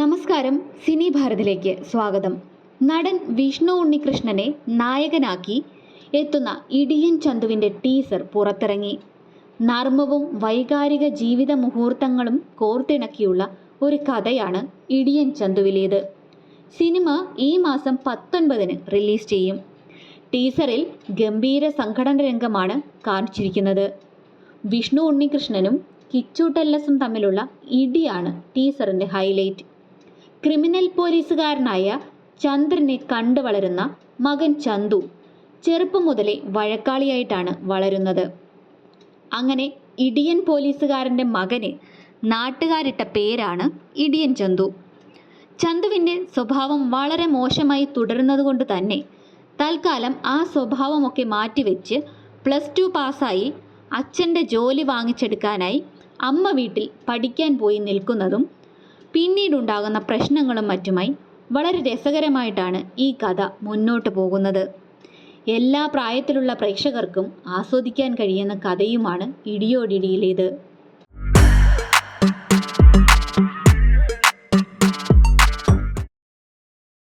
നമസ്കാരം സിനി ഭാരതിലേക്ക് സ്വാഗതം. നടൻ വിഷ്ണു ഉണ്ണികൃഷ്ണനെ നായകനാക്കി എത്തുന്ന ഇടിയൻ ചന്തുവിന്റെ ടീസർ പുറത്തിറങ്ങി. നർമ്മവും വൈകാരിക ജീവിത മുഹൂർത്തങ്ങളും കോർത്തിണക്കിയുള്ള ഒരു കഥയാണ് ഇടിയൻ ചന്തുവിലേത്. സിനിമ ഈ മാസം പത്തൊൻപതിന് റിലീസ് ചെയ്യും. ടീസറിൽ ഗംഭീര സംഘടന രംഗമാണ് കാണിച്ചിരിക്കുന്നത്. വിഷ്ണു ഉണ്ണികൃഷ്ണനും കിച്ചു ടെല്ലസും തമ്മിലുള്ള ഇടിയാണ് ടീസറിന്റെ ഹൈലൈറ്റ്. ക്രിമിനൽ പോലീസുകാരനായ ചന്ദ്രനെ കണ്ടു വളരുന്ന മകൻ ചന്തു ചെറുപ്പം മുതലേ വഴക്കാളിയായിട്ടാണ് വളരുന്നത്. അങ്ങനെ ഇടിയൻ പോലീസുകാരന്റെ മകന് നാട്ടുകാരിട്ട പേരാണ് ഇടിയൻ ചന്തു. ചന്തുവിന്റെ സ്വഭാവം വളരെ മോശമായി തുടരുന്നത് കൊണ്ട് തന്നെ തൽക്കാലം ആ സ്വഭാവമൊക്കെ മാറ്റിവെച്ച് പ്ലസ് ടു പാസ്സായി അച്ഛന്റെ ജോലി വാങ്ങിച്ചെടുക്കാനായി അമ്മ വീട്ടിൽ പഠിക്കാൻ പോയി നിൽക്കുന്നതും പിന്നീടുണ്ടാകുന്ന പ്രശ്നങ്ങളും മറ്റുമായി വളരെ രസകരമായിട്ടാണ് ഈ കഥ മുന്നോട്ട് പോകുന്നത്. എല്ലാ പ്രായത്തിലുള്ള പ്രേക്ഷകർക്കും ആസ്വദിക്കാൻ കഴിയുന്ന കഥയുമാണ് ഇടിയോടിടിയിലേത്.